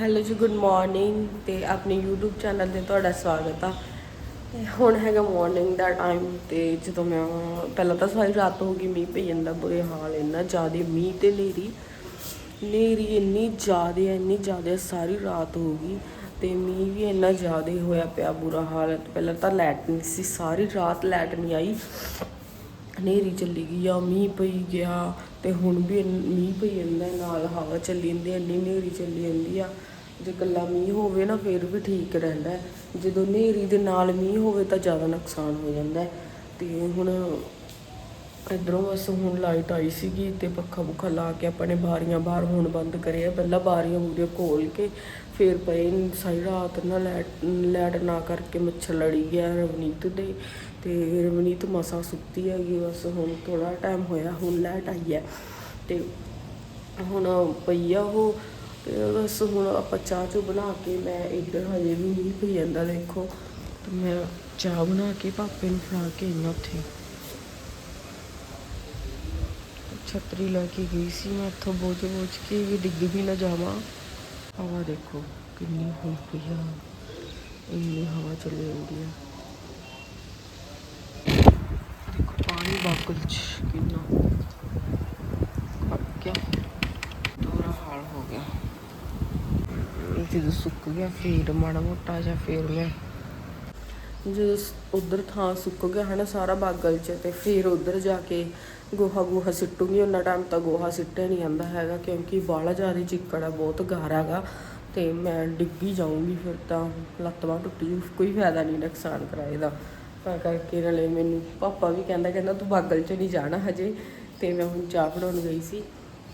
Hello ਜੀ good morning ਤੇ ਆਪਣੇ YouTube ਚੈਨਲ ਤੇ ਤੁਹਾਡਾ ਸਵਾਗਤ ਆ। ਹੁਣ ਹੈਗਾ ਮਾਰਨਿੰਗ ਦਾ ਟਾਈਮ ਤੇ ਜਦੋਂ ਮੈਂ, ਪਹਿਲਾਂ ਤਾਂ ਸਾਰੀ ਰਾਤ ਹੋ ਗਈ ਮੀਂਹ ਪਈ ਜਾਂਦਾ, ਬੁਰੇ ਹਾਲ ਇੰਨਾ ਜ਼ਿਆਦਾ ਮੀਂਹ ਤੇ ਲੇਰੀ ਲੇਰੀ ਇੰਨੀ ਜ਼ਿਆਦਾ ਇੰਨੀ ਜ਼ਿਆਦਾ ਸਾਰੀ ਰਾਤ ਹੋ ਗਈ ਤੇ ਮੀਂਹ ਵੀ ਇੰਨਾ ਜ਼ਿਆਦਾ ਹੋਇਆ ਪਿਆ ਬੁਰਾ ਹਾਲ। ਪਹਿਲਾਂ ਤਾਂ ਲਾਈਟ ਨਹੀਂ ਸੀ, ਸਾਰੀ ਰਾਤ ਲਾਈਟ ਨਹੀਂ ਆਈ। ਹਨੇਰੀ ਚੱਲੀ ਗਈ ਆ ਮੀਂਹ ਪਈ ਗਿਆ ਤੇ ਹੁਣ ਵੀ ਮੀਂਹ ਪਈ ਜਾਂਦਾ ਨਾਲ ਹਵਾ ਚੱਲੀ ਜਾਂਦੀ ਹੈ, ਇੰਨੀ ਹਨੇਰੀ ਚੱਲੀ ਜਾਂਦੀ ਆ। ਜੇ ਕੱਲਾ ਮੀਂਹ ਹੋਵੇ ਨਾ ਫਿਰ ਵੀ ਠੀਕ ਰਹਿੰਦਾ ਜਦੋਂ ਹਨੇਰੀ ਦੇ ਨਾਲ ਮੀਂਹ ਹੋਵੇ ਤਾਂ ਜ਼ਿਆਦਾ ਨੁਕਸਾਨ ਹੋ ਜਾਂਦਾ ਹੈ। ਤੇ ਹੁਣ ਇਧਰੋਂ ਬਸ ਹੁਣ ਲਾਈਟ ਆਈ ਸੀਗੀ ਤੇ ਪੱਖਾ ਪੁੱਖਾ ਲਾ ਕੇ ਆਪਾਂ ਨੇ ਬਾਰੀਆਂ ਬਾਹਰ ਹੁਣ ਬੰਦ ਕਰਿਆ ਪਹਿਲਾਂ ਬਾਰੀਆਂ ਬੂਰੀਆਂ ਖੋਲ ਕੇ ਫਿਰ ਪਏ ਨੀ ਸਾਰੀ ਰਾਤ ਨਾ ਲਾਈਟ ਲਾਈਟ ਨਾ ਕਰਕੇ ਮੱਛਰ ਲੜੀ ਗਿਆ ਰਵਨੀਤ ਦੇ। ਤੇ ਰਵਨੀਤ ਮਸਾ ਸੁੱਤੀ ਹੈਗੀ, ਬਸ ਹੁਣ ਥੋੜਾ ਟਾਈਮ ਹੋਇਆ, ਹੁਣ ਲੈਟ ਆਈ ਹੈ ਤੇ ਹੁਣ ਪਈ ਆ ਉਹ ਬਸ ਹੁਣ ਆਪਾਂ ਚਾਹ ਚੂ ਬਣਾ ਕੇ ਮੈਂ ਇੱਧਰ ਹਜੇ ਵੀ ਨਹੀਂ ਪਈ ਜਾਂਦਾ, ਦੇਖੋ। ਤੇ ਮੈਂ ਚਾਹ ਬਣਾ ਕੇ ਪਾਪੇ ਨੂੰ ਫੜਾ ਕੇ ਆਈ ਉੱਥੇ। ਛਤਰੀ ਲੈ ਕੇ ਗਈ ਸੀ ਮੈਂ ਇੱਥੋਂ ਬੋਝ ਬੋਝ ਕੇ ਵੀ ਡਿੱਗ ਵੀ ਨਾ ਜਾਵਾਂ। ਹਵਾ ਦੇਖੋ ਕਿੰਨੀ ਹੋਈ ਪਈ ਆ। ਇੰਨੀ ਹਵਾ ਚੱਲੀ ਜਾਂਦੀ ਆ। ਦੇਖੋ ਪਾਣੀ ਬਾਗਲ ਚ ਕਿੰਨਾ ਖੜ ਪੂਰਾ ਹਾਲ ਹੋ ਗਿਆ। ਜਦੋਂ ਸੁੱਕ ਗਿਆ, ਫੇਰ ਮਾੜਾ ਮੋਟਾ ਜਿਹਾ ਫੇਰ ਮੈਂ ਜਦੋਂ ਉਧਰ ਥਾਂ ਸੁੱਕ ਗਿਆ ਹਨਾ ਸਾਰਾ ਬਾਗਲ ਚ, ਤੇ ਫਿਰ ਉਧਰ ਜਾ ਕੇ ਗੋਹਾ ਗੋਹਾ ਸਿੱਟੂਗੀ। ਉਹਨਾਂ ਟਾਈਮ ਤਾਂ ਗੋਹਾ ਸਿੱਟਿਆ ਨਹੀਂ ਜਾਂਦਾ ਹੈਗਾ, ਕਿਉਂਕਿ ਬਾਹਲਾ ਜ਼ਿਆਦਾ ਚਿੱਕੜ ਆ, ਬਹੁਤ ਗਾਰਾ ਤੇ ਮੈਂ ਡਿੱਗੀ ਜਾਊਂਗੀ ਫਿਰ ਤਾਂ, ਲੱਤ ਬਾਂਹ ਟੁੱਟ ਜੂ ਕੋਈ ਫਾਇਦਾ ਨਹੀਂ ਨੁਕਸਾਨ ਕਰਾਏ ਦਾ। ਤਾਂ ਕਰਕੇ ਨਾਲੇ ਮੈਨੂੰ ਪਾਪਾ ਵੀ ਕਹਿੰਦਾ ਕਹਿੰਦਾ ਤੂੰ ਬਾਗਲ ਚ ਨਹੀਂ ਜਾਣਾ ਹਜੇ। ਤੇ ਮੈਂ ਹੁਣ ਚਾਹ ਬਣਾਉਣ ਗਈ ਸੀ।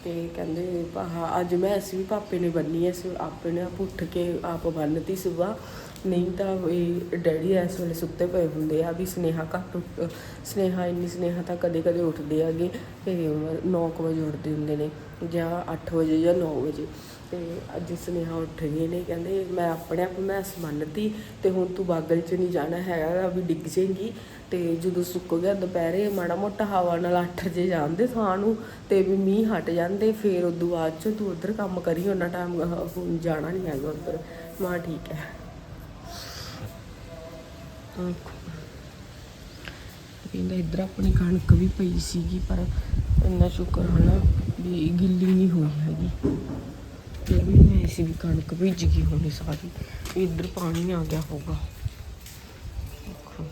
ਤੇ ਕਹਿੰਦੇ ਆਹ ਅੱਜ ਮੈਂ ਅਸੀਂ ਵੀ ਪਾਪੇ ਨੇ ਬੰਨੀ ਐ ਸੀ ਆਪੇ ਨੇ ਆਪ ਉੱਠ ਕੇ ਆਪ ਬੰਨਤੀ ਸੁਬਾ ਨਹੀਂ ਤਾਂ ਇਹ ਡੈਡੀ ਇਸ ਵੇਲੇ ਸੁੱਤੇ ਪਏ ਹੁੰਦੇ ਆ ਵੀ ਸਨੇਹਾ ਘੱਟ ਉੱਠ- ਸਨੇਹਾ ਇੰਨੀ ਸਨੇਹਾ ਤਾਂ ਕਦੇ ਕਦੇ ਉੱਠਦੇ ਆਗੇ। ਤੇ 9 ਵਜੇ ਉੱਠਦੇ ਹੁੰਦੇ ਨੇ ਜਾਂ 8 ਵਜੇ ਜਾਂ 9 ਵਜੇ। ਤੇ ਅੱਜ ਸੁਨੇਹਾ ਉੱਠ ਗਏ ਨੇ, ਕਹਿੰਦੇ ਮੈਂ ਆਪਣੇ ਆਪ ਮੈਂ ਮੰਨਤੀ ਤੇ ਹੁਣ ਤੂੰ ਬਾਗਲ ਚ ਨਹੀਂ ਜਾਣਾ ਹੈਗਾ ਵੀ ਡਿੱਗ ਜਾਏਗੀ। ਤੇ ਜਦੋਂ ਸੁੱਕ ਗਿਆ ਦੁਪਹਿਰੇ, ਮਾੜਾ ਮੋਟਾ ਹਵਾ ਨਾਲ 8 ਵਜੇ ਜਾਂਦੇ ਥਾਂ ਨੂੰ ਤੇ ਵੀ ਮੀਂਹ ਹਟ ਜਾਂਦੇ, ਫੇਰ ਉਦੋਂ ਬਾਅਦ ਚ ਤੂੰ ਉਧਰ ਕੰਮ ਕਰੀ, ਉਹਨਾਂ ਟਾਈਮ ਹੁਣ ਜਾਣਾ ਨਹੀਂ ਹੈਗਾ ਉਧਰ। ਮਾਂ ਠੀਕ ਹੈ। ਕਹਿੰਦਾ ਇੱਧਰ ਆਪਣੀ ਕਣਕ ਵੀ ਪਈ ਸੀਗੀ, ਪਰ ਇੰਨਾ ਸ਼ੁਕਰ ਹਨਾ ਵੀ ਗਿੱਲੀ ਨਹੀਂ ਹੋਈ ਹੈਗੀ। ਫਿਰ ਵੀ ਮੈਂ ਸੀ ਵੀ ਕਣਕ ਭਿੱਜ ਗਈ ਹੋਣੀ ਸਾਰੀ। ਇੱਧਰ ਪਾਣੀ ਆ ਗਿਆ ਹੋਗਾ ਦੇਖੋ।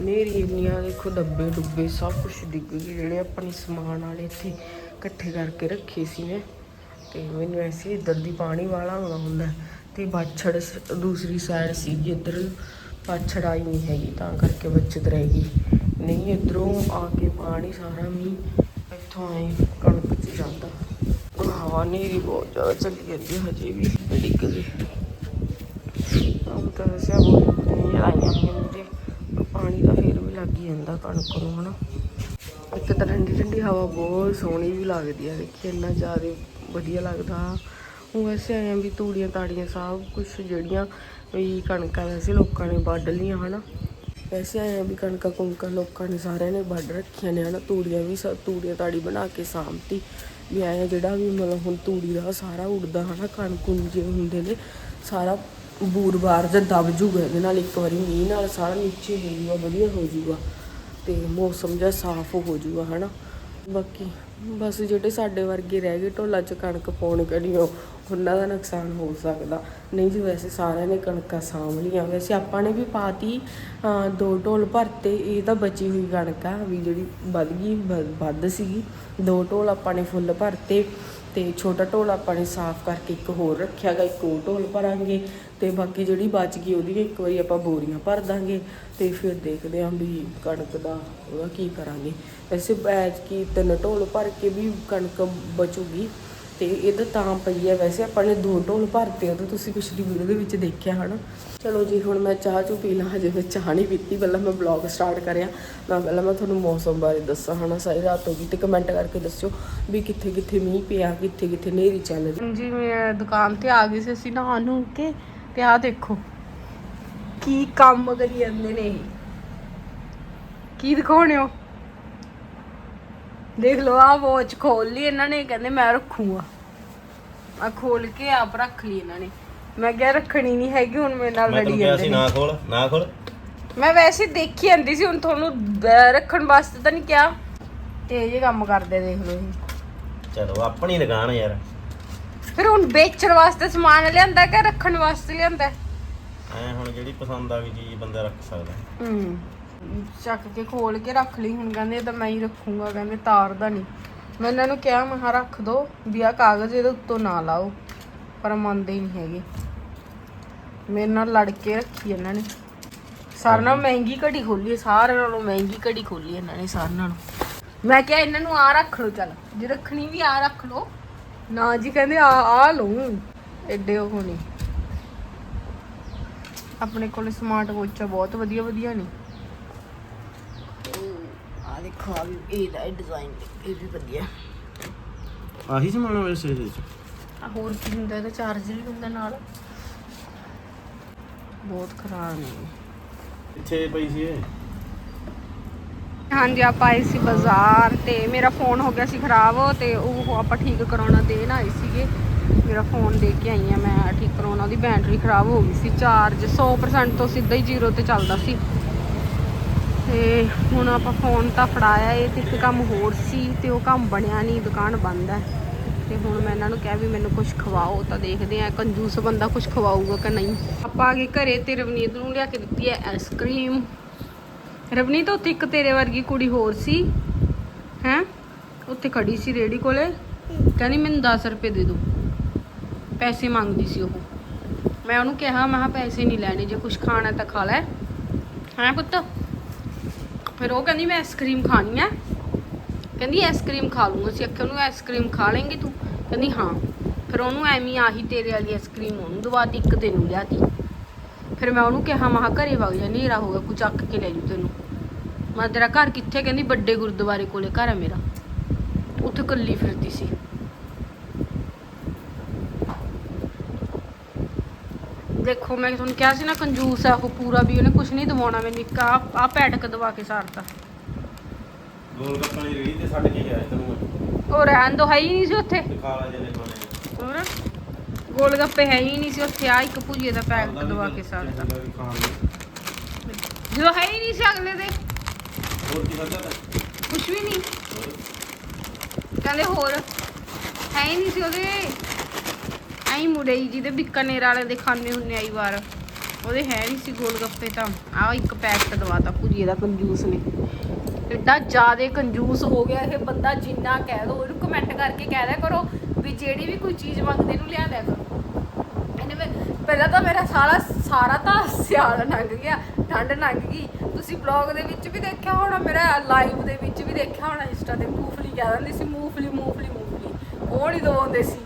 ਇੰਨੀਆਂ ਦੇਖੋ ਡੱਬੇ ਡੁੱਬੇ ਸਭ ਕੁਝ ਡਿੱਗ ਗਏ ਜਿਹੜੇ ਆਪਣੇ ਸਮਾਨ ਵਾਲੇ ਇੱਥੇ ਇਕੱਠੇ ਕਰਕੇ ਰੱਖੇ ਸੀ ਮੈਂ, ਤੇ ਮੈਨੂੰ ਐਸੀ ਇੱਧਰ ਦੀ ਪਾਣੀ ਵਾਲਾ ਆਉਂਦਾ ਹੁੰਦਾ। ਤੇ ਬਾਛੜ ਦੂਸਰੀ ਸਾਈਡ ਸੀ ਇੱਧਰ। ਬਾਛੜ ਆਈ ਨਹੀਂ ਹੈਗੀ, ਤਾਂ ਕਰਕੇ ਬਚਤ ਰਹੇਗੀ ਨਹੀਂ, ਇੱਧਰੋਂ ਆ ਕੇ ਪਾਣੀ, ਸਾਰਾ ਮੀਂਹ ਇੱਥੋਂ ਆਏ, ਕਣਕ ਚ ਜਾਂਦਾ। ਹਵਾ ਹਨੇਰੀ ਬਹੁਤ ਜ਼ਿਆਦਾ ਚੱਲੀ ਜਾਂਦੀ ਹੈ, ਹਜੇ ਵੀ ਡਿੱਗ ਆਮ ਤਾਂ ਵੈਸੇ ਬਹੁਤ ਨਹੀਂ ਆਈਆਂ ਹੋਈਆਂ ਪਾਣੀ ਦਾ ਫੇਰ ਵੀ ਲੱਗ ਹੀ ਜਾਂਦਾ ਕਣਕ ਨੂੰ, ਹਨਾ। ਇੱਕ ਤਾਂ ਠੰਡੀ ਠੰਡੀ ਹਵਾ ਬਹੁਤ ਸੋਹਣੀ ਵੀ ਲੱਗਦੀ ਹੈ ਦੇਖੀ ਇੰਨਾ ਜ਼ਿਆਦਾ ਵਧੀਆ ਲੱਗਦਾ। ਹੁਣ ਵੈਸੇ ਆਏ ਵੀ ਤੂੜੀਆਂ ਤਾੜੀਆਂ ਸਭ ਕੁਝ ਜਿਹੜੀਆਂ ਵੀ ਕਣਕਾਂ ਵੈਸੇ ਲੋਕਾਂ ਨੇ ਵੱਢ ਲੀਆਂ ਹਨਾ। ਵੈਸੇ ਆਏ ਵੀ ਕਣਕਾਂ ਕੁਣਕਾਂ ਲੋਕਾਂ ਨੇ ਸਾਰਿਆਂ ਨੇ ਵੱਢ ਰੱਖੀਆਂ ਨੇ, ਹਨਾ। ਤੂੜੀਆਂ ਵੀ ਸਭ ਤੂੜੀਆਂ ਤਾੜੀ ਬਣਾ ਕੇ ਸਾਂਭਤੀ। ਵੀ ਆਇਆ ਜਿਹੜਾ ਵੀ ਮਤਲਬ ਹੁਣ ਤੂੜੀ ਦਾ ਸਾਰਾ ਉੱਡਦਾ ਹਨਾ, ਕਣਕ ਕੁੰਜੇ ਹੁੰਦੇ ਨੇ, ਸਾਰਾ ਬੂਰਬਾਰ ਜਾਂ ਦਬ ਜੂਗਾ ਇਹਦੇ ਨਾਲ, ਇੱਕ ਵਾਰੀ ਮੀਂਹ ਨਾਲ ਸਾਰਾ ਨੀਚੇ ਹੋ ਜੂਗਾ, ਵਧੀਆ ਹੋ ਜੂਗਾ ਤੇ ਮੌਸਮ ਜਿਹਾ ਸਾਫ਼ ਹੋ ਜੂਗਾ ਹਨਾ। ਬਾਕੀ ਬਸ ਜਿਹੜੇ ਸਾਡੇ ਵਰਗੇ ਰਹਿ ਗਏ ਢੋਲਾ 'ਚ ਕਣਕ ਪਾਉਣ ਕਰੀਓ ਉਹਨਾਂ ਦਾ ਨੁਕਸਾਨ ਹੋ ਸਕਦਾ। ਨਹੀਂ ਜੀ, ਵੈਸੇ ਸਾਰਿਆਂ ਨੇ ਕਣਕਾਂ ਸਾਂਭ ਲੀਆਂ ਵੈਸੇ ਆਪਾਂ ਨੇ ਵੀ ਪਾਤੀ, ਅਹ, ਦੋ ਢੋਲ ਭਰਤੇ ਇਹ ਤਾਂ ਬਚੀ ਹੋਈ ਕਣਕ ਆ, ਵੀ ਜਿਹੜੀ ਵੱਧ ਗਈ ਵ- ਵੱਧ ਸੀਗੀ। ਦੋ ਢੋਲ ਆਪਾਂ ਨੇ ਫੁੱਲ ਭਰਤੇ ਤੇ ਛੋਟਾ ਢੋਲ ਆਪਾਂ ਨੇ ਸਾਫ਼ ਕਰਕੇ ਇੱਕ ਹੋਰ ਰੱਖਿਆ ਗਾ, ਇੱਕ ਉਹ ਢੋਲ ਭਰਾਂਗੇ। ਤੇ ਬਾਕੀ ਜਿਹੜੀ ਬਚ ਗਈ ਉਹਦੀ ਇੱਕ ਵਾਰੀ ਆਪਾਂ ਬੋਰੀਆਂ ਭਰ ਦਾਂਗੇ। ਤੇ ਫਿਰ ਦੇਖਦੇ ਆਂ ਵੀ ਕਣਕ ਦਾ ਉਹਦਾ ਕੀ ਕਰਾਂਗੇ। ਵੈਸੇ ਬੈਚ ਕੀ ਤਿੰਨ ਢੋਲ ਭਰ ਕੇ ਵੀ ਕਣਕ ਬਚੂਗੀ। ਤੇ ਇਹਦਾ ਤਾਂ ਪਈ ਹੈ ਵੈਸੇ, ਆਪਾਂ ਨੇ ਦੋ ਢੋਲ ਭਰਤੇ ਉਹਦਾ ਤੁਸੀਂ ਪਿਛਲੀ ਵੀਡੀਓ ਦੇ ਵਿੱਚ ਦੇਖਿਆ ਹਨਾ ਚਲੋ ਜੀ, ਹੁਣ ਮੈਂ ਚਾਹ ਚੂ ਪੀ ਲਾਂ, ਹਜੇ ਮੈਂ ਚਾਹ ਨਹੀਂ ਪੀਤੀ, ਪਹਿਲਾਂ ਮੈਂ ਬਲੌਗ ਸਟਾਰਟ ਕਰਿਆ। ਮੈਂ ਪਹਿਲਾਂ ਮੈਂ ਤੁਹਾਨੂੰ ਮੌਸਮ ਬਾਰੇ ਦੱਸਾਂ ਹਨਾ, ਸਾਰੀ ਰਾਤ ਹੋ ਗਈ ਤੇ ਕਮੈਂਟ ਕਰਕੇ ਦੱਸਿਓ ਵੀ ਕਿੱਥੇ ਕਿੱਥੇ ਮੀਂਹ ਪਿਆ ਕਿੱਥੇ ਕਿੱਥੇ ਹਨੇਰੀ ਚੱਲ ਰਹੀ। ਜੀ ਮੈਂ ਦੁਕਾਨ ਤੇ ਆ ਗਈ ਸੀ, ਅਸੀਂ ਨਹਾ ਨੂੰ ਕੇ, ਤੇ ਆਹ ਦੇਖੋ, ਕੀ ਕੰਮ ਕਰੀ ਜਾਂਦੇ ਨੇ ਕੀ ਦਿਖਾਉਣੇ ਹੋ? ਦੇਖ ਲਓ ਆ ਵਾਚ ਖੋਲ ਲਈ ਇਹਨਾਂ ਨੇ ਕਹਿੰਦੇ ਮੈਂ ਰੱਖੂਗਾ। ਆ ਖੋਲ ਕੇ ਆਪ ਰੱਖ ਲਈ ਇਹਨਾਂ ਨੇ। ਮੈਂ ਕਿਹਾ ਰੱਖਣੀ ਨਹੀਂ ਹੈਗੀ ਹੁਣ ਮੇਰੇ ਨਾਲ ਮੈਂ ਤੈਨੂੰ ਕਿਹਾ ਜਾਂਦੇ ਸੀ ਨੇ। ਨਾ ਖੋਲ ਨਾ ਖੋਲ ਮੈਂ ਵੈਸੇ ਦੇਖੀ ਜਾਂਦੀ ਸੀ ਹੁਣ ਤੁਹਾਨੂੰ ਬ- ਰੱਖਣ ਵਾਸਤੇ ਤਾਂ ਨਹੀਂ ਕਿਹਾ। ਤੇ ਇਹ ਕੰਮ ਕਰਦੇ ਦੇਖ ਲਓ ਇਹ। ਚਲੋ ਆਪਣੀ ਦੁਕਾਨ ਯਾਰ। ਫਿਰ ਹੁਣ ਵੇਚਣ ਵਾਸਤੇ ਸਮਾਨ ਲਿਆਂਦਾ ਕਿ ਰੱਖਣ ਵਾਸਤੇ ਲਿਆਂਦਾ? ਐ ਹੁਣ ਜਿਹੜੀ ਪਸੰਦ ਆ ਗਈ ਚੀਜ਼ ਬੰਦਾ ਰੱਖ ਸਕਦਾ। ਹੂੰ। ਚੱਕ ਕੇ ਖੋਲ ਕੇ ਰੱਖ ਲਈ। ਹੁਣ ਕਹਿੰਦੇ ਇਹ ਤਾਂ ਮੈਂ ਹੀ ਰੱਖੂੰਗਾ, ਕਹਿੰਦੇ ਤਾਰਦਾ ਨਹੀਂ। ਮੈਂ ਇਹਨਾਂ ਨੂੰ ਕਿਹਾ, ਮੈਂ ਕਿਹਾ ਰੱਖ ਦੋ, ਵੀ ਆ ਕਾਗਜ਼ ਇਹਦੇ ਉੱਤੋਂ ਨਾ ਲਾਓ, ਪਰ ਮੰਨਦੇ ਹੀ ਨਹੀਂ ਹੈਗੇ। ਮੇਰੇ ਨਾਲ ਲੜ ਕੇ ਰੱਖੀ ਇਹਨਾਂ ਨੇ। ਸਾਰਿਆਂ ਨਾਲੋਂ ਮਹਿੰਗੀ ਘੜੀ ਖੋਲੀ ਹੈ, ਸਾਰਿਆਂ ਨਾਲੋਂ ਮਹਿੰਗੀ ਘੜੀ ਖੋਲੀ ਇਹਨਾਂ ਨੇ, ਸਾਰਿਆਂ ਨਾਲੋਂ। ਮੈਂ ਕਿਹਾ ਇਹਨਾਂ ਨੂੰ ਆ ਰੱਖ ਲਓ, ਚੱਲ। ਜੇ ਰੱਖਣੀ ਵੀ ਆ ਰੱਖ ਲਓ, ਨਾ ਜੀ ਕਹਿੰਦੇ ਆ ਆ ਲਊ। ਐਡੇ ਉਹ ਨਹੀਂ। ਆਪਣੇ ਕੋਲ ਸਮਾਰਟ ਵਾਚਾਂ ਬਹੁਤ ਵਧੀਆ ਵਧੀਆ ਨੇ। ਆ ਵੀ ਇਹਦਾ ਡਿਜ਼ਾਈਨ ਇਹ ਵੀ ਵਧੀਆ। ਆਹੀ ਸਮਾਨ ਆ ਹੋਰ ਕੀ ਹੁੰਦਾ ਇਹਦਾ ਚਾਰਜਰ ਵੀ ਹੁੰਦਾ ਨਾਲ। ਬਹੁਤ ਖਰਾਬ ਨੇ ਪਿੱਛੇ ਪਈ ਸੀ ਇਹ? ਹਾਂਜੀ ਆਪਾਂ ਆਏ ਸੀ ਬਾਜ਼ਾਰ ਤੇ। ਮੇਰਾ ਫੋਨ ਹੋ ਗਿਆ ਸੀ ਖਰਾਬ ਤੇ ਉਹ ਆਪਾਂ ਠੀਕ ਕਰਾਉਣਾ ਦੇਣ ਆਏ ਸੀਗੇ। ਮੇਰਾ ਫੋਨ ਦੇ ਕੇ ਆਈ ਆ ਮੈਂ ਠੀਕ ਕਰਾਉਣਾ ਉਹਦੀ ਬੈਟਰੀ ਖਰਾਬ ਹੋ ਗਈ ਸੀ। ਚਾਰਜ 100% ਤੋਂ ਸਿੱਧਾ ਹੀ ਜ਼ੀਰੋ ਤੇ ਚੱਲਦਾ ਸੀ। ਤੇ ਹੁਣ ਆਪਾਂ ਫੋਨ ਤਾਂ ਫੜਾਇਆ ਏ ਤੇ ਇੱਕ ਕੰਮ ਹੋਰ ਸੀ ਤੇ ਉਹ ਕੰਮ ਬਣਿਆ ਨਹੀਂ ਦੁਕਾਨ ਬੰਦ ਹੈ। ਤੇ ਹੁਣ ਮੈਂ ਇਹਨਾਂ ਨੂੰ ਕਿਹਾ ਵੀ ਮੈਨੂੰ ਕੁਝ ਖਵਾਓ ਤਾਂ ਦੇਖਦੇ ਆ ਕੰਜੂਸ ਬੰਦਾ ਕੁਝ ਖਵਾਊਗਾ ਕਿ ਨਹੀਂ। ਆਪਾਂ ਆ ਗਏ ਘਰੇ ਤੇ ਰਵਨੀਤ ਨੂੰ ਲਿਆ ਕੇ ਦਿੱਤੀ ਹੈ ਆਈਸਕ੍ਰੀਮ ਰਵਨੀਤ, ਉੱਥੇ ਇੱਕ ਤੇਰੇ ਵਰਗੀ ਕੁੜੀ ਹੋਰ ਸੀ, ਹੈ? ਉੱਥੇ ਖੜੀ ਸੀ ਰੇੜੀ ਕੋਲੇ। ਕਹਿੰਦੀ, ਮੈਨੂੰ 10 ਰੁਪਏ ਦੇ ਦਿਓ ਪੈਸੇ ਮੰਗਦੀ ਸੀ ਉਹ। ਮੈਂ ਉਹਨੂੰ ਕਿਹਾ, ਮੈਂ ਕਿਹਾ, ਪੈਸੇ ਨਹੀਂ ਲੈਣੇ, ਜੇ ਕੁਝ ਖਾਣਾ ਤਾਂ ਖਾ ਲੈ। ਹੈ ਪੁੱਤ? ਫਿਰ ਉਹ ਕਹਿੰਦੀ, ਮੈਂ ਆਈਸਕ੍ਰੀਮ ਖਾਣੀ ਹੈ ਕਹਿੰਦੀ ਆਈਸਕ੍ਰੀਮ ਖਾ ਲੂੰਗਾ। ਅਸੀਂ ਆਖਿਆ, ਉਹਨੂੰ ਆਈਸਕ੍ਰੀਮ ਖਾ ਲੇਂਗੀ ਤੂੰ? ਕਹਿੰਦੀ, ਹਾਂ। ਫਿਰ ਉਹਨੂੰ ਐਵੇਂ ਆਹੀ ਤੇਰੇ ਵਾਲੀ ਆਈਸਕ੍ਰੀਮ ਉਹਨੂੰ ਦਵਾਤੀ ਇੱਕ ਦਿਨ ਤੈਨੂੰ ਲਿਆਤੀ ਫਿਰ ਮੈਂ ਉਹਨੂੰ ਕਿਹਾ ਮਹਾ ਘਰੇ ਵਗ ਜਾ, ਹਨੇਰਾ ਹੋ ਗਿਆ ਕੁਝ ਚੱਕ ਕੇ ਲੈ ਜੂ ਤੈਨੂੰ। ਮੈਂ ਤੇਰਾ ਘਰ ਕਿੱਥੇ? ਕਹਿੰਦੀ, ਵੱਡੇ ਗੁਰਦੁਆਰੇ ਕੋਲੇ, ਘਰ ਹੈ ਮੇਰਾ। ਉੱਥੇ ਕੱਲੀ ਫਿਰਦੀ ਸੀ। ਦੇਖੋ ਮੈਂ ਤੁਹਾਨੂੰ ਕਿਹਾ ਸੀ ਨਾ ਕੰਜੂਸ ਆ ਉਹ ਪੂਰਾ ਵੀ ਉਹਨੇ ਕੁਝ ਨਹੀਂ ਦਵਾਉਣਾ ਮੈਨੂੰ ਇੱਕ ਆ ਆ ਪੈਟਕ ਦਵਾ ਕੇ ਸਾਰਤਾ। ਗੋਲ ਗੱਪਾਂ ਦੀ ਰੇੜੀ ਤੇ ਛੱਡ ਕੇ ਗਿਆ ਤੈਨੂੰ ਉਹ ਰਹਿਣ ਦੋ ਹੈ ਹੀ ਨਹੀਂ ਸੀ ਉੱਥੇ। ਦਿਖਾ ਲਾ ਜਿਹਨੇ ਖਾਣੇ ਹੋਰ? ਗੋਲ ਗੱਪੇ ਹੈ ਹੀ ਨਹੀਂ ਸੀ ਉੱਥੇ ਆ ਇੱਕ ਭੁਜੀਏ ਦਾ ਪੈਕ ਦਵਾ ਕੇ ਸਾਰਤਾ। ਜਦੋਂ ਹੈ ਹੀ ਨਹੀਂ ਸੀ ਅਗਲੇ ਦੇ। ਹੋਰ ਕੀ ਕੁਝ ਵੀ ਨਹੀਂ। ਕਹਿੰਦੇ ਹੋਰ ਹੈ ਹੀ ਨਹੀਂ ਸੀ ਉਹਦੇ। ਐਂ ਮੁੜੇ ਹੀ ਜਿਹਦੇ ਬਿੱਕਾਨੇਰ ਵਾਲੇ ਦੇ ਖਾਣੇ ਹੁੰਨੇ ਆਈ ਵਾਰ। ਉਹਦੇ ਹੈ ਨਹੀਂ ਸੀ ਗੋਲ ਗੱਪੇ ਤਾਂ। ਆ ਇੱਕ ਪੈਕਟ ਦਵਾਤਾ ਭੁਜੀਏ ਦਾ ਕੰਜੂਸ ਨੇ। ਐਡਾ ਜ਼ਿਆਦੇ ਕੰਜੂਸ ਹੋ ਗਿਆ ਇਹ ਬੰਦਾ, ਜਿੰਨਾ ਕਹਿ ਦੋ। ਇਹਨੂੰ ਕਮੈਂਟ ਕਰਕੇ ਕਹਿ ਦਿਆ ਕਰੋ ਵੀ ਜਿਹੜੀ ਵੀ ਕੋਈ ਚੀਜ਼ ਮੰਗਦੇ ਨੂੰ ਲਿਆ ਦਿਆ ਕਰੋ। ਇਹਨੇ ਪਹਿਲਾਂ ਤਾਂ ਮੇਰਾ ਸਾਰਾ ਸਾਰਾ ਤਾਂ ਸਿਆਲ ਲੰਘ ਗਿਆ, ਠੰਡ ਲੰਘ ਗਈ। ਤੁਸੀਂ ਬਲੌਗ ਦੇ ਵਿੱਚ ਵੀ ਦੇਖਿਆ ਹੋਣਾ, ਮੇਰਾ ਲਾਈਵ ਦੇ ਵਿੱਚ ਵੀ ਦੇਖਿਆ ਹੋਣਾ, ਇੰਸਟਾ ਤੇ ਮੂੰਗਫਲੀ ਕਹਿ ਦਿੰਦੀ ਸੀ, ਮੂੰਗਫਲੀ ਮੂੰਗਫਲੀ ਮੂੰਗਫਲੀ। ਉਹ ਨਹੀਂ ਦੋ ਹੁੰਦੇ ਸੀ।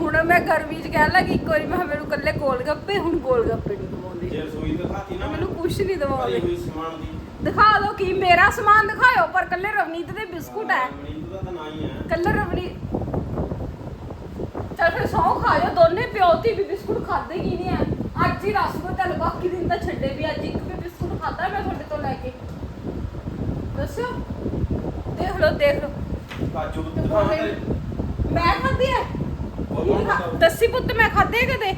ਹੁਣ ਮੈਂ ਗਰਮੀ 'ਚ ਕਹਿਣ ਲੱਗੀ ਇੱਕ ਵਾਰੀ ਮੈਂ ਕਿਹਾ ਮੈਨੂੰ ਕੱਲੇ ਗੋਲ ਗੱਪੇ ਹੁਣ ਗੋਲ ਗੱਪੇ ਨਹੀਂ ਦਵਾਉਂਦੇ। ਜੇ ਰਸੋਈ ਦਿਖਾਤੀ ਨਾ ਮੈਨੂੰ ਕੁਝ ਨਹੀਂ ਦਵਾਉਂਦੇ। ਕੋਈ ਸਮਾਨ ਦੀ। ਦਿਖਾ ਦਿਓ ਕੀ ਮੇਰਾ ਸਮਾਨ ਦਿਖਾਇਓ ਪਰ ਕੱਲੇ ਰਵਨੀਤ ਦੇ ਬਿਸਕੁਟ ਹੈ। ਮਰੀਜ਼ ਦਾ ਤਾਂ ਨਾ ਹੀ ਹੈ। ਕੱਲਾ ਰਵਣੀ ਚਲ ਫਿਰ ਸੌ ਖਾ ਜਾਓ ਦੋਨੇ ਪਿਓ ਧੀ ਵੀ ਬਿਸਕੁਟ ਖਾਦੇ ਹੀ ਨਹੀਂ ਆ ਅੱਜ ਹੀ ਰਸਗੁੱਲਾ ਚੱਲ ਬਾਕੀ ਦਿਨ ਤਾਂ ਛੱਡੇ ਵੀ ਅੱਜ ਇੱਕ ਵੀ ਬਿਸਕੁਟ ਖਾਦਾ ਮੈਂ ਤੁਹਾਡੇ ਤੋਂ ਲੈ ਕੇ। ਦੱਸਿਓ? ਦੇਖ ਲਓ ਦੇਖ ਲਓ। ਕਾਜੂ ਦਿਖਾਵਾਂ ਤੇ। ਮੈਂ ਖਾਧੀ ਹੈ? ਦੱਸੀ ਪੁੱਤ ਮੈਂ ਆ ਕਦੇ?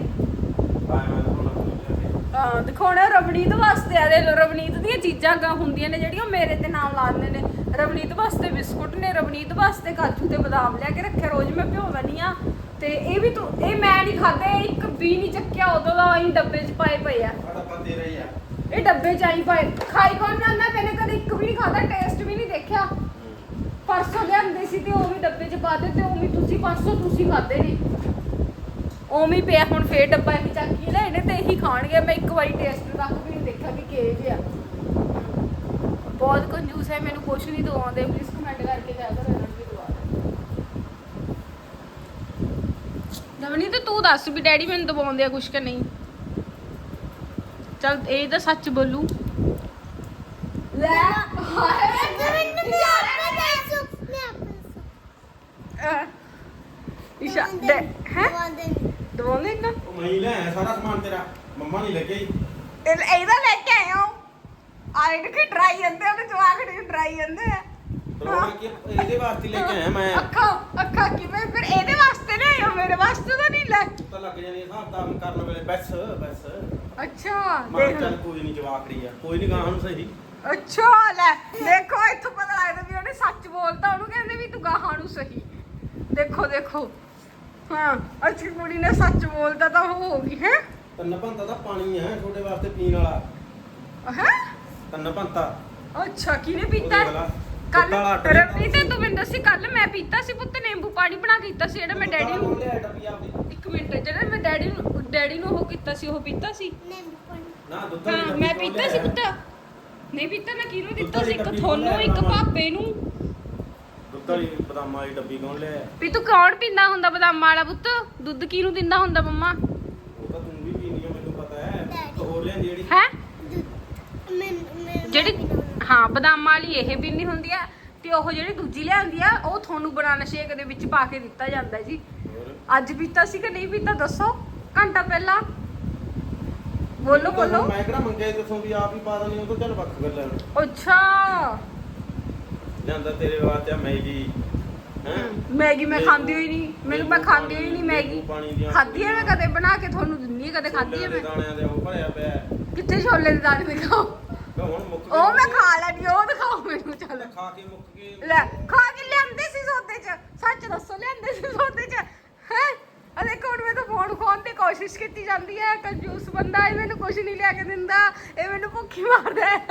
ਹਾਂ ਦਿਖਾਉਣਾ ਰਵਨੀਤ ਵਾਸਤੇ ਆ ਦੇ ਲੋ ਰਵਨੀਤ ਦੀਆਂ ਚੀਜ਼ਾਂ ਗਾ ਹੁੰਦੀਆਂ ਨੇ ਜਿਹੜੀਆਂ ਉਹ ਮੇਰੇ ਤੇ ਨਾਮ ਲਾ ਦਿੰਦੇ ਨੇ। ਰਵਨੀਤ ਵਾਸਤੇ ਬਿਸਕੁਟ ਨੇ ਰਵਨੀਤ ਵਾਸਤੇ ਕਾਜੂ ਤੇ ਬਦਾਮ ਲਿਆ ਕੇ ਰੱਖਿਆ ਰੋਜ਼ ਮੈਂ ਭਿਓ ਦਿੰਦੀ ਆ। ਤੇ ਇਹ ਵੀ ਤੂੰ ਇਹ ਮੈਂ ਨਹੀਂ ਖਾਦੇ ਇੱਕ ਵੀ ਨਹੀਂ ਚੱਕਿਆ ਉਦੋਂ ਦਾ ਅਸੀਂ ਡੱਬੇ 'ਚ ਪਾਏ ਪਏ ਆ। ਇਹ ਡੱਬੇ 'ਚ ਆਈ ਪਏ ਖਾਈ ਕੌਣ ਜਾਂਦਾ ਮੈਨੇ ਕਦੇ ਇੱਕ ਵੀ ਨਹੀਂ ਖਾਦਾ ਟੇਸਟ ਵੀ ਨਹੀਂ ਦੇਖਿਆ ਪਰਸੋਂ ਲਿਆਂਦੇ ਸੀ ਤੇ ਉਹ ਵੀ ਡੱਬੇ 'ਚ ਪਾ ਦੇ ਤੇ ਉਹ ਵੀ ਤੁਸੀਂ ਪਰਸੋਂ ਤੁਸੀਂ ਖਾਦੇ ਨੇ ਉਵੇਂ ਪਿਆ ਹੁਣ ਫੇਰ ਡੱਬਾ ਇਹ ਚੱਕ ਕੇ ਲੈ ਇਹਨੇ ਤੇ ਇਹੀ ਖਾਣਗੇ। ਮੈਂ ਇੱਕ ਵਾਰੀ ਟੇਸਟ ਤੱਕ ਵੀ ਨਹੀਂ ਦੇਖਿਆ ਵੀ ਕਿਹੇ ਜਿਹਾ। ਬਹੁਤ ਕੰਜੂਸ ਹੈ ਮੈਨੂੰ ਕੁਛ ਨਹੀਂ ਦਵਾਉਂਦੇ ਪਲੀਜ਼ ਕਮੈਂਟ ਕਰਕੇ ਕਹਿ ਕਰੋ ਇਹਨਾਂ ਨੂੰ ਦਵਾ ਨਵਨੀ ਤੇ ਤੂੰ ਦੱਸ ਵੀ ਡੈਡੀ ਮੈਨੂੰ ਦਵਾਉਂਦੇ ਆ ਕੁਛ ਕਿ ਨਹੀਂ? ਚਲ ਇਹ ਤਾਂ ਸੱਚ ਬੋਲੂ। ਲੈ। ਇਸ਼ਾ ਦੇ ਹੈ? ਦਵਾਉਂਦੇ। ਨਾ ਉਹ ਮੈਂ ਹੀ ਲੈ ਆਇਆ ਸਾਰਾ ਸਮਾਨ ਤੇਰਾ। ਮੰਮਾ ਨਹੀਂ ਲੱਗੇ ਇਹ- ਇਹਦਾ ਲੈ ਕੇ ਆਏ ਹੋ? ਆਏ ਕਿ ਡਰਾਈ ਜਾਂਦੇ ਉਹਦੇ ਜਵਾਕ ਨੇ ਡਰਾਈ ਜਾਂਦੇ ਆ? ਇਹਦੇ ਵਾਸਤੇ ਲੈ ਕੇ ਆਇਆ ਮੈਂ। ਅੱਖਾਂ ਅੱਖਾਂ ਕਿਵੇਂ? ਫਿਰ ਇਹਦੇ ਵਾਸਤੇ ਨਹੀਂ ਆਇਓ ਮੇਰੇ ਵਾਸਤੇ ਤਾਂ ਨਹੀਂ ਲੈ। ਤਾਂ ਲੱਗ ਜਾਣੀ ਹਿਸਾਬ ਤਾਂ ਕਰਨ ਵੇਲੇ। ਬੈਸ ਬੈਸ। ਅੱਛਾ ਮੈਂ ਚੱਲ ਕੋਈ ਨਹੀਂ ਜਵਾਕੜੀ ਆ। ਕੋਈ ਨਹੀਂ ਗਾਂ ਨੂੰ ਸਹੀ। ਅੱਛਾ ਲੈ। ਦੇਖੋ ਇੱਥੋਂ ਪਤਾ ਲੱਗਦਾ ਵੀ ਉਹਨੇ ਸੱਚ ਬੋਲਤਾ ਉਹਨੂੰ ਕਹਿੰਦੇ ਵੀ ਤੂੰ ਗਾਹਾਂ ਨੂੰ ਸਹੀ। ਦੇਖੋ ਦੇਖੋ। ਹਾਂ ਅੱਛੀ ਕੁੜੀ ਨੇ ਸੱਚ ਬੋਲਤਾ ਤਾਂ ਉਹ ਹੋ ਗਈ ਹੈ? ਤੰਨ ਭੰਤਾ ਤਾਂ ਪਾਣੀ ਹੈ ਤੁਹਾਡੇ ਵਾਸਤੇ ਪੀਣ ਵਾਲਾ। ਹੈ? ਤੰਨ ਭੰਤਾ। ਅੱਛਾ ਕਿਹਨੇ ਪੀਤਾ? ਕੱਲ ਦੁੱਧ ਰਵੀ ਤੇ ਤੂੰ ਮੈਨੂੰ ਦੱਸੀ ਕੱਲ ਮੈਂ ਪੀਤਾ ਸੀ ਪੁੱਤ ਨਿੰਬੂ ਪਾਣੀ ਬਣਾ ਕੇ ਦਿੱਤਾ ਸੀ ਜਿਹੜਾ ਮੈਂ ਡੈਡੀ ਨੂੰ। ਇੱਕ ਮਿੰਟ ਜਿਹੜਾ ਮੈਂ ਡੈਡੀ ਨੂੰ ਡੈਡੀ ਨੂੰ ਉਹ ਕੀਤਾ ਸੀ ਉਹ ਪੀਤਾ ਸੀ? ਨਾ ਦੁੱਧ ਵਾਲੀ ਹਾਂ ਡੱਬੀ ਮੈਂ ਪੀਤਾ ਸੀ? ਪੁੱਤ। ਨਹੀਂ ਪੀਤਾ ਮੈਂ ਕਿਹਨੂੰ ਦੁੱਧ ਦਿੱਤਾ ਸੀ? ਇੱਕ ਤੁਹਾਨੂੰ ਇੱਕ? ਭਾਪੇ ਨੂੰ। ਦੁੱਧ ਵਾਲੀ ਬਦਾਮਾਂ ਵਾਲੀ ਡੱਬੀ ਕੌਣ ਲਿਆ ਵੀ ਤੂੰ ਕੌਣ ਪੀਂਦਾ ਹੁੰਦਾ ਬਦਾਮਾਂ ਵਾਲਾ ਪੁੱਤ? ਦੁੱਧ ਕਿਹਨੂੰ ਦਿੰਦਾ ਹੁੰਦਾ ਮੰਮਾ? ਉਹ ਤਾਂ ਤੂੰ ਵੀ ਪੀਣੀ ਆ ਮੈਨੂੰ ਪਤਾ ਹੈ। ਇੱਕ ਹੋਰ ਲਿਆ ਜਿਹੜੀ? ਹੈ? ਜਿਹੜੀ ਹਾਂ ਬਦਾਮਾਂ ਵਾਲੀ ਇਹ ਪੀਂਦੀ ਹੁੰਦੀ ਆ। ਤੇ ਉਹ ਜਿਹੜੀ ਦੂਜੀ ਲਿਆਂਦੀ ਆ ਉਹ ਤੁਹਾਨੂੰ ਬਨਾਨਾ ਸ਼ੇਕ ਦੇ ਵਿੱਚ ਪਾ ਕੇ ਦਿੱਤਾ ਜਾਂਦਾ ਜੀ। ਅੱਜ ਪੀਤਾ ਸੀ ਕਿ ਨਹੀਂ ਪੀਤਾ ਦੱਸੋ? ਘੰਟਾ ਪਹਿਲਾਂ। ਬੋਲੋ ਬੋਲੋ। ਮੈਂ ਕਿਹੜਾ ਮੰਗਿਆ ਦੱਸੋ ਵੀ ਆਪ ਹੀ ਪਾ ਦਣੀ ਉਹ ਤਾਂ ਚੱਲ ਵੱਖ ਗੱਲਾਂ ਨੇ। ਅੱਛਾ। ਲਿਆਂਦਾ ਤੇਰੇ ਵਾਸਤੇ ਮੈਗੀ। ਹੈ? ਮੈਗੀ ਮੈਂ ਖਾਂਦੀ ਹੋਈ ਨਹੀਂ। ਮੈਨੂੰ ਮੈਂ ਖਾਂਦੀ ਹੋਈ ਨਹੀਂ ਮੈਗੀ। ਪਾਣੀ ਦੀਆਂ ਖਾਧੀ ਹੈ ਮੈਂ ਕਦੇ ਬਣਾ ਕੇ ਤੁਹਾਨੂੰ ਹੈ ਕਦੇ ਖਾਧੀ ਹੈ ਮੈਂ। ਦਾਣਿਆਂ ਦੇ ਉਹ ਭਰਿਆ ਪਿਆ। ਹੈ। ਕਿੱਥੇ ਛੋਲੇ ਦੇ ਦਾਣੇ ਦਿਖਾਓ? ਹੁਣ ਮੁੱਕ ਉਹ ਮੈਂ। ਖਾ ਲੈਣੀ ਉਹ ਦਿਖਾਓ ਮੈਨੂੰ ਚੱਲ। ਖਾ ਕੇ ਮੁੱਕ ਗਏ। ਲੈ ਖਾ ਕੇ ਲਿਆਂਦੇ ਸੀ ਸੌਦੇ ਚ। ਸੱਚ ਦੱਸੋ ਲਿਆਂਦੇ ਸੀ ਸੌਦੇ ਚ? ਹੈ? ਅਰੇ ਕੋਣ ਮੈਂ ਤਾਂ ਫੋਨ ਖੋਣ ਦੀ ਕੋਸ਼ਿਸ਼ ਕੀਤੀ ਜਾਂਦੀ ਹੈ ਕੰਜੂਸ ਬੰਦਾ ਇਹ ਮੈਨੂੰ ਕੁਝ ਨਹੀਂ ਲਿਆ ਕੇ ਦਿੰਦਾ। ਇਹ ਮੈਨੂੰ ਭੁੱਖੀ ਮਾਰਦਾ ਹੈ।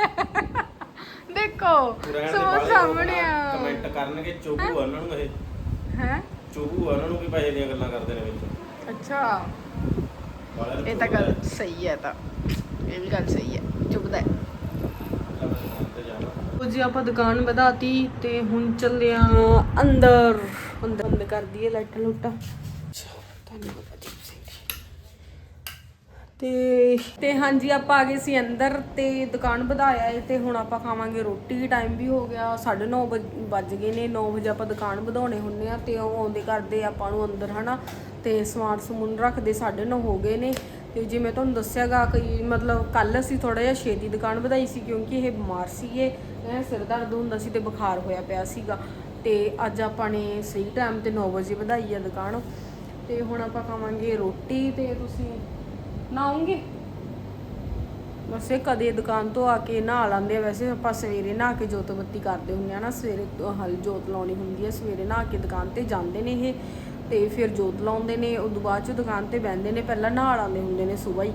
ਦੇਖੋ ਸੋ ਸਾਹਮਣੇ ਆ। ਕਮੈਂਟ ਕਰਨਗੇ ਚੋਬੂ ਆ ਉਹਨਾਂ ਨੂੰ ਇਹ। ਹੈ? ਚੋਬੂ ਆ ਉਹਨਾਂ ਨੂੰ ਵੀ ਪੈਸੇ ਦੀਆਂ ਗੱਲਾਂ ਕਰਦੇ ਨੇ ਵਿੱਚ। ਅੱਛਾ। ਇਹ ਤਾਂ ਗੱਲ ਸਹੀ ਹੈ ਤਾਂ। ਇਹ ਵੀ ਗੱਲ ਸਹੀ ਹੈ। ਚੁੱਭਦਾ ਹੈ। ਉਹ ਜੀ ਆਪਾਂ ਦੁਕਾਨ ਵਧਾਤੀ ਤੇ ਹੁਣ ਚੱਲੇ ਆ ਅੰਦਰ। ਅੰਦਰ ਬੰਦ ਕਰ ਦਈਏ ਲਾਈਟਾਂ ਲੂਟਾਂ। ਤੇ ਤੇ ਹਾਂਜੀ, ਆਪਾਂ ਆ ਗਏ ਸੀ ਅੰਦਰ ਤੇ ਦੁਕਾਨ ਵਧਾਇਆ ਏ ਤੇ ਹੁਣ ਆਪਾਂ ਖਾਵਾਂਗੇ ਰੋਟੀ। ਟਾਈਮ ਵੀ ਹੋ ਗਿਆ 9:30 ਵੱਜ ਗਏ ਨੇ 9 ਵਜੇ ਆਪਾਂ ਦੁਕਾਨ ਵਧਾਉਣੇ ਹੁੰਨੇ ਆ ਤੇ ਉਹ ਆਉਂਦੇ ਕਰਦੇ ਆਪਾਂ ਨੂੰ ਅੰਦਰ, ਹਨਾ? ਤੇ ਸਮਾਨ ਸਮੂਨ ਰੱਖਦੇ 9:30 ਹੋ ਗਏ ਨੇ। ਤੇ ਜਿਵੇਂ ਤੁਹਾਨੂੰ ਦੱਸਿਆਗਾ ਕਈ ਮਤਲਬ ਕੱਲ ਅਸੀਂ ਥੋੜਾ ਜਿਹਾ ਛੇਤੀ ਦੁਕਾਨ ਵਧਾਈ ਸੀ ਕਿਉਂਕਿ ਇਹ ਬਿਮਾਰ ਸੀਗੇ ਇਹ ਸਿਰ ਦਰਦ ਹੁੰਦਾ ਸੀ ਤੇ ਬੁਖਾਰ ਹੋਇਆ ਪਿਆ ਸੀਗਾ। ਤੇ ਅੱਜ ਆਪਾਂ ਨੇ ਸਹੀ ਟਾਈਮ ਤੇ 9 ਵਜੇ ਵਧਾਈ ਆ ਦੁਕਾਨ। ਤੇ ਹੁਣ ਆਪਾਂ ਖਾਵਾਂਗੇ ਰੋਟੀ ਤੇ ਤੁਸੀਂ ਨਹਾਉਂਗੇ ਬਸ ਇਹ ਕਦੇ ਦੁਕਾਨ ਤੋਂ ਆ ਕੇ ਨਹਾ ਲਾਂਦੇ ਆ। ਵੈਸੇ ਆਪਾਂ ਸਵੇਰੇ ਨਹਾ ਕੇ ਜੋਤ ਬੱਤੀ ਕਰਦੇ ਹੁੰਦੇ ਆ ਨਾ, ਸਵੇਰੇ ਹਲ ਜੋਤ ਲਾਉਣੀ ਹੁੰਦੀ ਹੈ ਸਵੇਰੇ ਨਹਾ ਕੇ ਦੁਕਾਨ ਤੇ ਜਾਂਦੇ ਨੇ ਇਹ ਤੇ ਫਿਰ ਜੋਤ ਲਾਉਂਦੇ ਨੇ, ਉਦੋਂ ਬਾਅਦ ਚ ਦੁਕਾਨ ਤੇ ਬਹਿੰਦੇ ਨੇ। ਪਹਿਲਾਂ ਨਹਾ ਲਾਉਂਦੇ ਹੁੰਦੇ ਨੇ ਸਵੇਰ ਹੀ।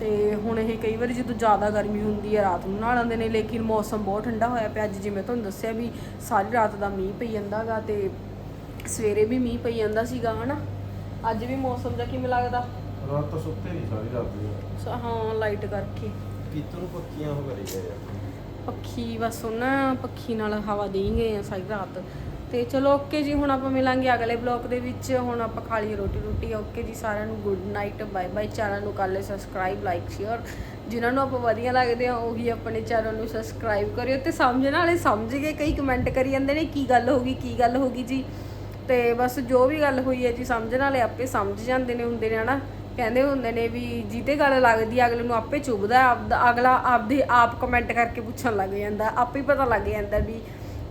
ਤੇ ਹੁਣ ਇਹ ਕਈ ਵਾਰੀ ਜਦੋਂ ਜ਼ਿਆਦਾ ਗਰਮੀ ਹੁੰਦੀ ਹੈ ਰਾਤ ਨੂੰ ਨਹਾ ਲਾਉਂਦੇ ਨੇ। ਲੇਕਿਨ ਮੌਸਮ ਬਹੁਤ ਠੰਡਾ ਹੋਇਆ ਪਿਆ। ਅੱਜ ਜਿਵੇਂ ਤੁਹਾਨੂੰ ਦੱਸਿਆ ਵੀ ਸਾਰੀ ਰਾਤ ਦਾ ਮੀਂਹ ਪਈ ਜਾਂਦਾਗਾ ਤੇ ਸਵੇਰੇ ਵੀ ਮੀਂਹ ਪਈ ਜਾਂਦਾ ਸੀਗਾ, ਹਨਾ? ਅੱਜ ਵੀ ਮੌਸਮ ਦਾ ਕਿਵੇਂ ਲੱਗਦਾ? ਰਾਤ ਤਾਂ ਸੁੱਤੇ ਨਹੀਂ ਸਾਰੀ ਰਾਤ ਦੀ। ਸ- ਹਾਂ ਲਾਈਟ ਕਰਕੇ। ਕੀਤੋਂ ਨੂੰ ਪੱਕੀਆਂ ਹੋ ਕਰੀ ਗਏ ਆ। ਪੱਖੀ ਬਸ ਉਹ ਨਾ ਪੱਖੀ ਨਾਲ ਹਵਾ ਦੇਈ ਗਏ ਆ ਸਾਰੀ ਰਾਤ। ਤੇ ਚਲੋ ਓਕੇ ਜੀ ਹੁਣ ਆਪਾਂ ਮਿਲਾਂਗੇ ਅਗਲੇ ਬਲੌਗ ਦੇ ਵਿੱਚ। ਹੁਣ ਆਪਾਂ ਖਾ ਲਈਏ ਰੋਟੀ ਰੋਟੀ ਓਕੇ ਜੀ ਸਾਰਿਆਂ ਨੂੰ good night bye bye channel ਨੂੰ ਕਰ ਲਿਓ ਸਬਸਕ੍ਰਾਈਬ ਲਾਈਕ ਸ਼ੇਅਰ ਜਿਨ੍ਹਾਂ ਨੂੰ ਆਪਾਂ ਵਧੀਆ ਲੱਗਦੇ ਆ ਉਹੀ ਆਪਣੇ ਚੈਨਲ ਨੂੰ ਸਬਸਕ੍ਰਾਈਬ ਕਰਿਓ। ਤੇ ਸਮਝਣ ਵਾਲੇ ਸਮਝ ਗਏ ਕਈ ਕਮੈਂਟ ਕਰੀ ਜਾਂਦੇ ਨੇ ਕੀ ਗੱਲ ਹੋ ਗਈ ਕੀ ਗੱਲ ਹੋ ਗਈ ਜੀ। ਤੇ ਬਸ ਜੋ ਵੀ ਗੱਲ ਹੋਈ ਹੈ ਜੀ ਸਮਝਣ ਵਾਲੇ ਆਪੇ ਸਮਝ ਜਾਂਦੇ ਨੇ ਹੁੰਦੇ ਨੇ ਹਨਾ? ਕਹਿੰਦੇ ਹੁੰਦੇ ਨੇ ਵੀ ਜਿਹਦੇ ਗੱਲ ਲੱਗਦੀ ਅਗਲੇ ਨੂੰ ਆਪੇ ਚੁਭਦਾ, ਆਪਦਾ ਅਗਲਾ ਆਪਦੇ ਆਪ ਕਮੈਂਟ ਕਰਕੇ ਪੁੱਛਣ ਲੱਗ ਜਾਂਦਾ, ਆਪੇ ਪਤਾ ਲੱਗ ਜਾਂਦਾ ਵੀ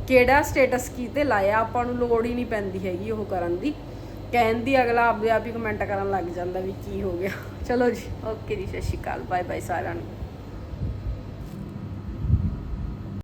ਕਿਹੜਾ ਸਟੇਟਸ ਕੀਤੇ ਲਾਇਆ, ਆਪਾਂ ਨੂੰ ਲੋੜ ਹੀ ਨਹੀਂ ਪੈਂਦੀ ਹੈਗੀ ਉਹ ਕਰਨ ਦੀ। ਕਹਿਣ ਦੀ ਅਗਲਾ ਆਪਦੇ ਆਪ ਹੀ ਕਮੈਂਟ ਕਰਨ ਲੱਗ ਜਾਂਦਾ ਵੀ ਕੀ ਹੋ ਗਿਆ। ਚਲੋ ਜੀ ਓਕੇ ਜੀ, ਸਤਿ ਸ਼੍ਰੀ ਅਕਾਲ ਬਾਏ ਬਾਏ ਸਾਰਿਆਂ ਨੂੰ।